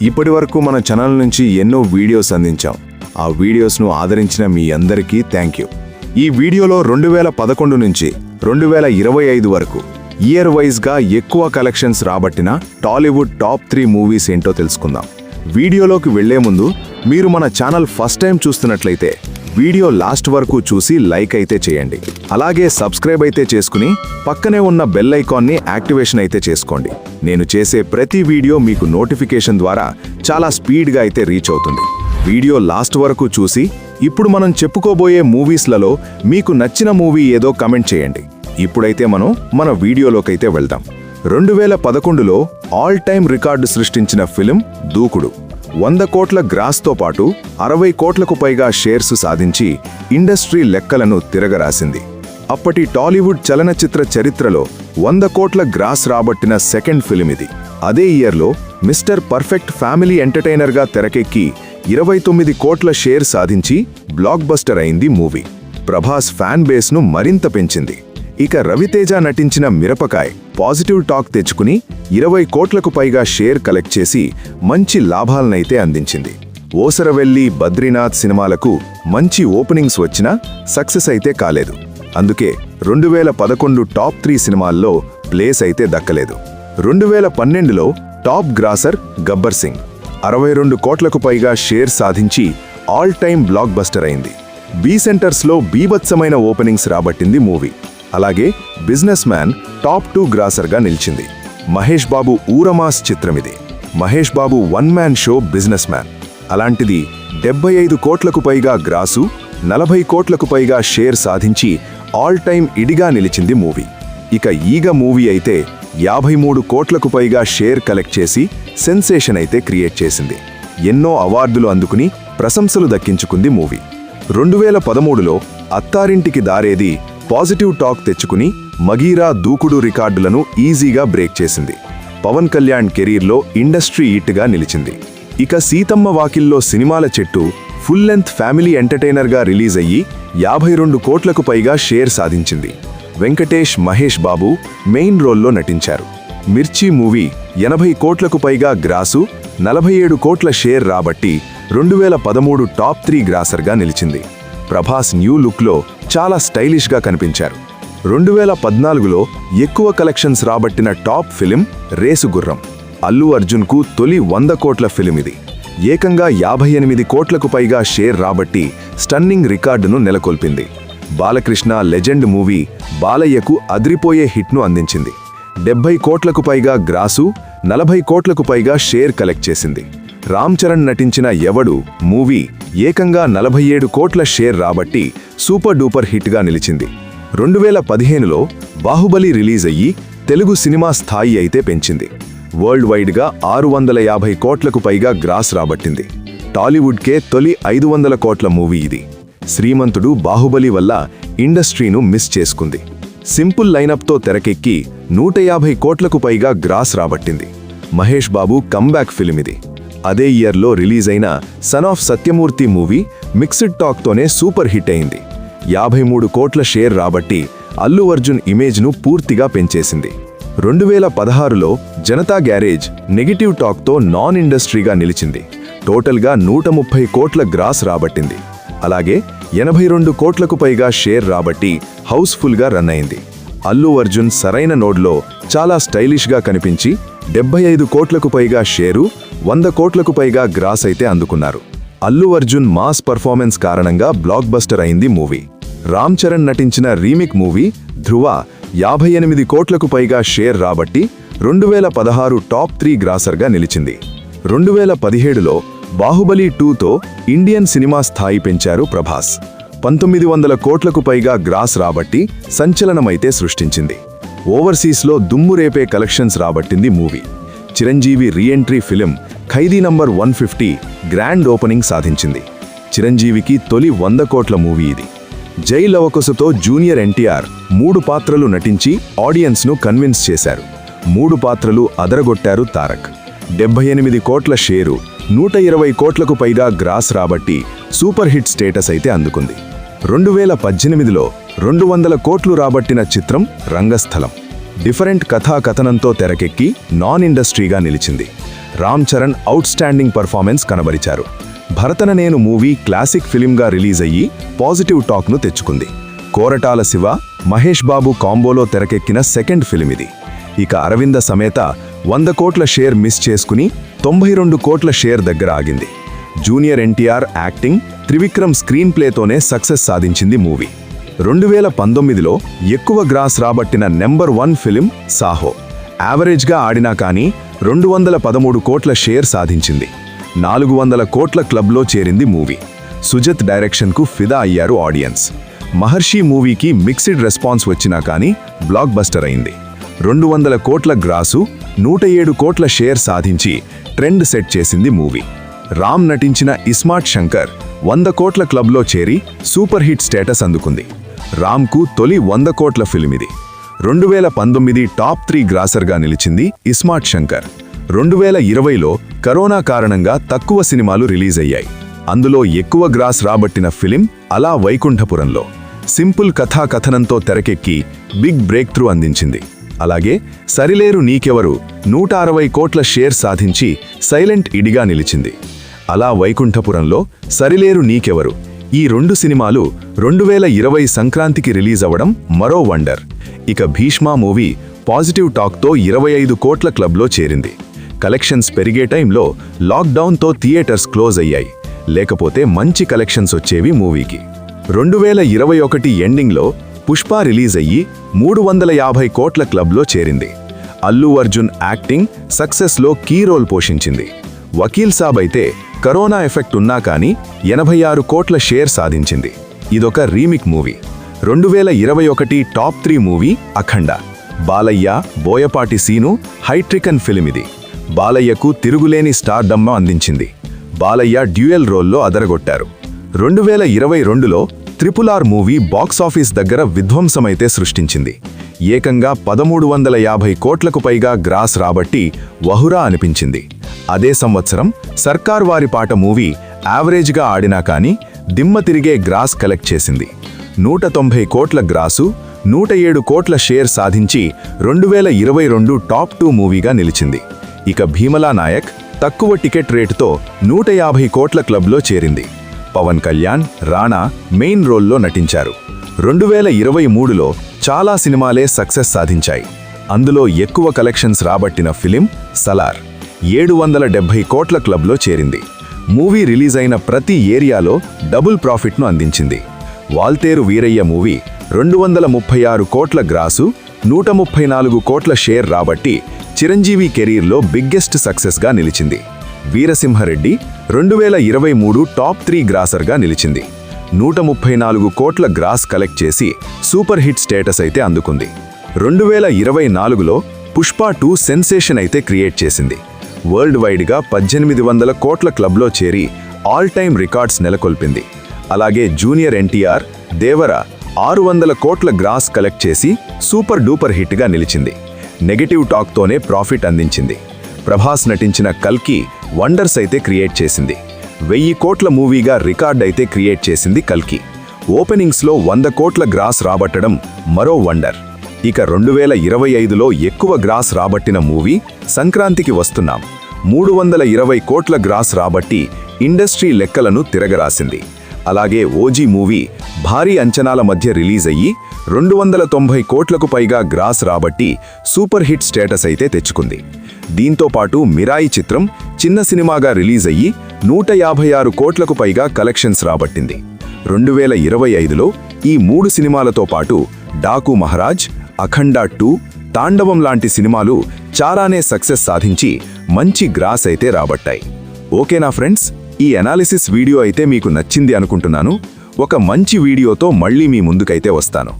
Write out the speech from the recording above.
ఇప్పటి వరకు మన ఛానల్ నుంచి ఎన్నో వీడియోస్ అందించాం. ఆ వీడియోస్ను ఆదరించిన మీ అందరికీ థ్యాంక్ యూ. ఈ వీడియోలో రెండు వేల పదకొండు నుంచి రెండు వేల ఇరవై ఐదు వరకు ఇయర్ వైజ్గా ఎక్కువ కలెక్షన్స్ రాబట్టిన టాలీవుడ్ టాప్ త్రీ మూవీస్ ఏంటో తెలుసుకుందాం. వీడియోలోకి వెళ్ళే ముందు మీరు మన ఛానల్ ఫస్ట్ టైం చూస్తున్నట్లయితే వీడియో లాస్ట్ వరకు చూసి లైక్ అయితే చేయండి. అలాగే సబ్స్క్రైబ్ అయితే చేసుకుని పక్కనే ఉన్న బెల్ ఐకాన్ని యాక్టివేషన్ అయితే చేసుకోండి. నేను చేసే ప్రతి వీడియో మీకు నోటిఫికేషన్ ద్వారా చాలా స్పీడ్గా అయితే రీచ్ అవుతుంది. వీడియో లాస్ట్ వరకు చూసి ఇప్పుడు మనం చెప్పుకోబోయే మూవీస్లలో మీకు నచ్చిన మూవీ ఏదో కమెంట్ చేయండి. ఇప్పుడైతే మనం మన వీడియోలోకైతే వెళ్దాం. రెండు వేల పదకొండులో ఆల్ టైమ్ రికార్డు సృష్టించిన ఫిలిం దూకుడు. వంద కోట్ల గ్రాస్తో పాటు అరవై కోట్లకు పైగా షేర్స్ సాధించి ఇండస్ట్రీ లెక్కలను తిరగరాసింది. అప్పటి టాలీవుడ్ చలనచిత్ర చరిత్రలో వంద కోట్ల గ్రాస్ రాబట్టిన సెకండ్ ఫిలిం ఇది. అదే ఇయర్లో మిస్టర్ పర్ఫెక్ట్ ఫ్యామిలీ ఎంటర్టైనర్గా తెరకెక్కి ఇరవై తొమ్మిది కోట్ల షేర్ సాధించి బ్లాక్ బస్టర్ అయింది మూవీ. ప్రభాస్ ఫ్యాన్ బేస్ను మరింత పెంచింది. ఇక రవితేజ నటించిన మిరపకాయ్ పాజిటివ్ టాక్ తెచ్చుకుని ఇరవై కోట్లకు పైగా షేర్ కలెక్ట్ చేసి మంచి లాభాలనైతే అందించింది. ఓసరవెల్లి బద్రీనాథ్ సినిమాలకు మంచి ఓపెనింగ్స్ వచ్చినా సక్సెస్ అయితే కాలేదు. అందుకే రెండు వేల పదకొండు టాప్ త్రీ సినిమాల్లో ప్లేస్ అయితే దక్కలేదు. రెండు వేల పన్నెండులో టాప్ గ్రాసర్ గబ్బర్ సింగ్ అరవై రెండు కోట్లకు పైగా షేర్ సాధించి ఆల్ టైమ్ బ్లాక్ బస్టర్ అయింది. బీ సెంటర్స్లో బీభత్సమైన ఓపెనింగ్స్ రాబట్టింది మూవీ. అలాగే బిజినెస్ మ్యాన్ టాప్ టూ గ్రాసర్గా నిలిచింది. మహేష్ బాబు ఊరమాస్ చిత్రమిది. Mahesh Babu one man show businessman. అలాంటిది డెబ్బై ఐదు కోట్లకు పైగా గ్రాసు నలభై కోట్లకు పైగా షేర్ సాధించి ఆల్ టైమ్ ఇడిగా నిలిచింది మూవీ. ఇక ఈగ మూవీ అయితే యాభై మూడు కోట్లకు పైగా షేర్ కలెక్ట్ చేసి సెన్సేషన్ అయితే క్రియేట్ చేసింది. ఎన్నో అవార్డులు అందుకుని ప్రశంసలు దక్కించుకుంది మూవీ. రెండు వేల పదమూడులో అత్తారింటికి దారేది పాజిటివ్ టాక్ తెచ్చుకుని మగీరా దూకుడు రికార్డులను ఈజీగా బ్రేక్ చేసింది. పవన్ కళ్యాణ్ కెరీర్లో ఇండస్ట్రీ హిట్గా నిలిచింది. ఇక సీతమ్మ వాకిల్లో సినిమాల చెట్టు ఫుల్ లెంత్ ఫ్యామిలీ ఎంటర్టైనర్గా రిలీజ్ అయ్యి యాభై రెండు కోట్లకు పైగా షేర్ సాధించింది. వెంకటేష్ మహేష్ బాబు మెయిన్ రోల్లో నటించారు. మిర్చి మూవీ ఎనభై కోట్లకు పైగా గ్రాసు నలభై ఏడు కోట్ల షేర్ రాబట్టి రెండు వేల పదమూడు టాప్ త్రీ గ్రాసర్గా నిలిచింది. ప్రభాస్ న్యూ లుక్లో చాలా స్టైలిష్గా కనిపించారు. రెండు వేల పద్నాలుగులో ఎక్కువ కలెక్షన్స్ రాబట్టిన టాప్ ఫిలిం రేసు గుర్రం. అల్లు అర్జున్కు తొలి వంద కోట్ల ఫిలిం ఇది. ఏకంగా యాభై ఎనిమిది కోట్లకు పైగా షేర్ రాబట్టి స్టన్నింగ్ రికార్డును నెలకొల్పింది. బాలకృష్ణ లెజెండ్ మూవీ బాలయ్యకు అదిరిపోయే హిట్ను అందించింది. డెబ్బై కోట్లకు పైగా గ్రాసు నలభై కోట్లకు పైగా షేర్ కలెక్ట్ చేసింది. రామ్ చరణ్ నటించిన ఎవడు మూవీ ఏకంగా నలభై ఏడు కోట్ల షేర్ రాబట్టి సూపర్ డూపర్ హిట్గా నిలిచింది. రెండు వేల పదిహేనులో బాహుబలి రిలీజ్ అయ్యి తెలుగు సినిమా స్థాయి అయితే పెంచింది. వరల్డ్ వైడ్గా ఆరు వందల యాభై కోట్లకు పైగా గ్రాస్ రాబట్టింది. టాలీవుడ్కే తొలి ఐదు వందల కోట్ల మూవీ ఇది. శ్రీమంతుడు బాహుబలి వల్ల ఇండస్ట్రీను మిస్ చేసుకుంది. సింపుల్ లైనప్తో తెరకెక్కి నూట యాభై కోట్లకు పైగా గ్రాస్ రాబట్టింది. మహేష్ బాబు కంబ్యాక్ ఫిలిం ఇది. అదే ఇయర్లో రిలీజ్ అయిన son of Satyamurthy movie mixed టాక్తోనే super hit అయింది. యాభై మూడు కోట్ల షేర్ రాబట్టి అల్లు అర్జున్ ఇమేజ్ను పూర్తిగా పెంచేసింది. రెండు వేల పదహారులో జనతా గ్యారేజ్ నెగిటివ్ టాక్తో నాన్ ఇండస్ట్రీగా నిలిచింది. టోటల్గా నూట ముప్పై కోట్ల గ్రాస్ రాబట్టింది. అలాగే ఎనభై రెండు కోట్లకు పైగా షేర్ రాబట్టి హౌస్ఫుల్గా రన్ అయింది. అల్లు అర్జున్ సరైన నోడ్లో చాలా స్టైలిష్గా కనిపించి డెబ్బై ఐదు కోట్లకు పైగా షేరు వంద కోట్లకు పైగా గ్రాస్ అయితే అందుకున్నారు. అల్లు అర్జున్ మాస్ పర్ఫార్మెన్స్ కారణంగా బ్లాక్ బస్టర్ అయింది మూవీ. రామ్ చరణ్ నటించిన రీమిక్ మూవీ ధృవ యాభై ఎనిమిది కోట్లకు పైగా షేర్ రాబట్టి రెండు వేల పదహారు టాప్ త్రీ గ్రాసర్గా నిలిచింది. రెండు వేల పదిహేడులో బాహుబలి టూతో ఇండియన్ సినిమా స్థాయి పెంచారు ప్రభాస్. పంతొమ్మిది వందల కోట్లకు పైగా గ్రాస్ రాబట్టి సంచలనమైతే సృష్టించింది. ఓవర్సీస్లో దుమ్మురేపే collections రాబట్టింది movie. Chiranjeevi reentry film Khaidi number one fifty grand opening సాధించింది. చిరంజీవికి తొలి వంద కోట్ల మూవీ ఇది. జై లవకుశతో జూనియర్ ఎన్టీఆర్ మూడు పాత్రలు నటించి ఆడియన్స్ను కన్విన్స్ చేశారు. మూడు పాత్రలు అదరగొట్టారు తారక్. డెబ్బై ఎనిమిది కోట్ల షేరు నూట ఇరవై కోట్లకు పైగా గ్రాస్ రాబట్టి సూపర్ హిట్ స్టేటస్ అయితే అందుకుంది. రెండు వేల పద్దెనిమిదిలో రెండు వందల కోట్లు రాబట్టిన చిత్రం రంగస్థలం. డిఫరెంట్ కథాకథనంతో తెరకెక్కి నాన్ ఇండస్ట్రీగా నిలిచింది. Ram Charan outstanding performance కనబరిచారు. భరతన నేను మూవీ క్లాసిక్ ఫిలింగా రిలీజ్ అయ్యి పాజిటివ్ టాక్ను తెచ్చుకుంది. కోరటాల శివ మహేష్ బాబు కాంబోలో తెరకెక్కిన సెకండ్ ఫిలిం ఇది. ఇక అరవింద సమేత వంద కోట్ల షేర్ మిస్ చేసుకుని తొంభై రెండు కోట్ల షేర్ దగ్గర ఆగింది. Junior NTR acting Trivikram screen ప్లేతోనే సక్సెస్ సాధించింది మూవీ. రెండు వేల పంతొమ్మిదిలో ఎక్కువ గ్రాస్ రాబట్టిన నెంబర్ వన్ ఫిలిం సాహో. యావరేజ్గా ఆడినా కానీ రెండు వందల పదమూడు కోట్ల షేర్ సాధించింది. నాలుగు వందల కోట్ల క్లబ్లో చేరింది మూవీ. సుజత్ డైరెక్షన్కు ఫిదా అయ్యారు ఆడియన్స్. మహర్షి మూవీకి మిక్స్డ్ రెస్పాన్స్ వచ్చినా కానీ బ్లాక్ బస్టర్ అయింది. రెండు వందల కోట్ల గ్రాసు నూట ఏడు కోట్ల షేర్ సాధించి ట్రెండ్ సెట్ చేసింది మూవీ. రామ్ నటించిన ఇస్మార్ట్ శంకర్ వంద కోట్ల క్లబ్లో చేరి సూపర్ హిట్ స్టేటస్ అందుకుంది. రామ్కు తొలి వంద కోట్ల ఫిల్మ్ ఇది. రెండు వేల పంతొమ్మిది టాప్ త్రీ గ్రాసర్గా నిలిచింది ఇస్మార్ట్ శంకర్. రెండు వేల ఇరవైలో కరోనా కారణంగా తక్కువ సినిమాలు రిలీజ్ అయ్యాయి. అందులో ఎక్కువ గ్రాస్ రాబట్టిన ఫిలిం అలా వైకుంఠపురంలో. సింపుల్ కథాకథనంతో తెరకెక్కి బిగ్ బ్రేక్ త్రూ అందించింది. అలాగే సరిలేరు నీకెవరు నూట అరవై కోట్ల షేర్ సాధించి సైలెంట్ ఇడిగా నిలిచింది. అలా వైకుంఠపురంలో సరిలేరు నీకెవరు ఈ రెండు సినిమాలు రెండు వేల ఇరవై సంక్రాంతికి రిలీజ్ అవ్వడం మరో వండర్. ఇక భీష్మా మూవీ పాజిటివ్ టాక్తో ఇరవై ఐదు కోట్ల క్లబ్లో చేరింది. కలెక్షన్స్ పెరిగే టైంలో లాక్డౌన్తో థియేటర్స్ క్లోజ్ అయ్యాయి. లేకపోతే మంచి కలెక్షన్స్ వచ్చేవి మూవీకి. రెండు వేల ఇరవై ఒకటి ఎండింగ్లో పుష్ప రిలీజ్ అయ్యి మూడు వందల యాభై కోట్ల క్లబ్లో చేరింది. అల్లు అర్జున్ యాక్టింగ్ సక్సెస్లో కీ రోల్ పోషించింది. వకీల్ సాబ్ అయితే కరోనా ఎఫెక్ట్ ఉన్నా కానీ ఎనభై ఆరు కోట్ల షేర్ సాధించింది. ఇదొక రీమిక్ మూవీ. రెండు వేల ఇరవై ఒకటి top three movie Akhanda. Balayya Boyapati Seenu హైట్రికన్ film ఇది. బాలయ్యకు తిరుగులేని స్టార్ డమ్మ అందించింది. బాలయ్య డ్యూయల్ రోల్లో అదరగొట్టారు. రెండు వేల ఇరవై రెండులో త్రిపుల్ ఆర్ మూవీ బాక్సాఫీస్ దగ్గర విధ్వంసమైతే సృష్టించింది. ఏకంగా పదమూడు వందల యాభై కోట్లకు పైగా గ్రాస్ రాబట్టి వహురా అనిపించింది. అదే సంవత్సరం సర్కార్ వారి పాట మూవీ యావరేజ్గా ఆడినా కానీ దిమ్మ తిరిగే గ్రాస్ కలెక్ట్ చేసింది. నూట తొంభై కోట్ల గ్రాసు నూట ఏడు కోట్ల షేర్ సాధించి రెండు వేల ఇరవై రెండు టాప్ టూ మూవీగా నిలిచింది. ఇక భీమలా నాయక్ తక్కువ టికెట్ రేటుతో నూట యాభై కోట్ల క్లబ్లో చేరింది. పవన్ కళ్యాణ్ రాణా మెయిన్ రోల్లో నటించారు. రెండు వేల ఇరవై మూడులో చాలా సినిమాలే సక్సెస్ సాధించాయి. అందులో ఎక్కువ కలెక్షన్స్ రాబట్టిన ఫిలిం సలార్ ఏడు వందల డెబ్బై కోట్ల క్లబ్లో చేరింది. మూవీ రిలీజ్ అయిన ప్రతి ఏరియాలో డబుల్ ప్రాఫిట్ను అందించింది. వాల్తేరు వీరయ్య మూవీ రెండు వందల ముప్పై ఆరు కోట్ల గ్రాసు నూట ముప్పై నాలుగు కోట్ల షేర్ రాబట్టి చిరంజీవి కెరీర్లో బిగ్గెస్ట్ సక్సెస్గా నిలిచింది. వీరసింహరెడ్డి రెండు వేల ఇరవై మూడు టాప్ త్రీ గ్రాసర్గా నిలిచింది. నూట ముప్పై నాలుగు కోట్ల గ్రాస్ కలెక్ట్ చేసి సూపర్ హిట్ స్టేటస్ అయితే అందుకుంది. రెండు వేల ఇరవై నాలుగులో పుష్ప టూ సెన్సేషన్ అయితే క్రియేట్ చేసింది. వరల్డ్ వైడ్గా పద్దెనిమిది వందల కోట్ల క్లబ్లో చేరి ఆల్ టైమ్ రికార్డ్స్ నెలకొల్పింది. అలాగే జూనియర్ ఎన్టీఆర్ దేవర ఆరు వందల కోట్ల గ్రాస్ కలెక్ట్ చేసి సూపర్ డూపర్ హిట్గా నిలిచింది. నెగటివ్ టాక్తోనే ప్రాఫిట్ అందించింది. ప్రభాస్ నటించిన కల్కి వండర్స్ అయితే క్రియేట్ చేసింది. వెయ్యి కోట్ల మూవీగా రికార్డ్ అయితే క్రియేట్ చేసింది కల్కి. ఓపెనింగ్స్లో వంద కోట్ల గ్రాస్ రాబట్టడం మరో వండర్. ఇక రెండు వేల ఇరవై ఐదులో ఎక్కువ గ్రాస్ రాబట్టిన మూవీ సంక్రాంతికి వస్తున్నాం. మూడు వందల ఇరవై కోట్ల గ్రాస్ రాబట్టి ఇండస్ట్రీ లెక్కలను తిరగరాసింది. అలాగే ఓజీ మూవీ భారీ అంచనాల మధ్య రిలీజ్ అయ్యి రెండు వందల తొంభై కోట్లకు పైగా గ్రాస్ రాబట్టి సూపర్ హిట్ స్టేటస్ అయితే తెచ్చుకుంది. దీంతో పాటు మిరాయి చిత్రం చిన్న సినిమాగా రిలీజ్ అయ్యి నూట యాభై ఆరు కోట్లకు పైగా కలెక్షన్స్ రాబట్టింది. రెండు వేల ఇరవై ఐదులో ఈ మూడు సినిమాలతో పాటు డాకు మహారాజ్ అఖండ టూ తాండవం లాంటి సినిమాలు చాలానే సక్సెస్ సాధించి మంచి గ్రాస్ అయితే రాబట్టాయి. ఓకేనా ఫ్రెండ్స్? ఈ అనాలిసిస్ వీడియో అయితే మీకు నచ్చింది అనుకుంటున్నాను. ఒక మంచి వీడియోతో మళ్ళీ మీ ముందుకైతే వస్తాను.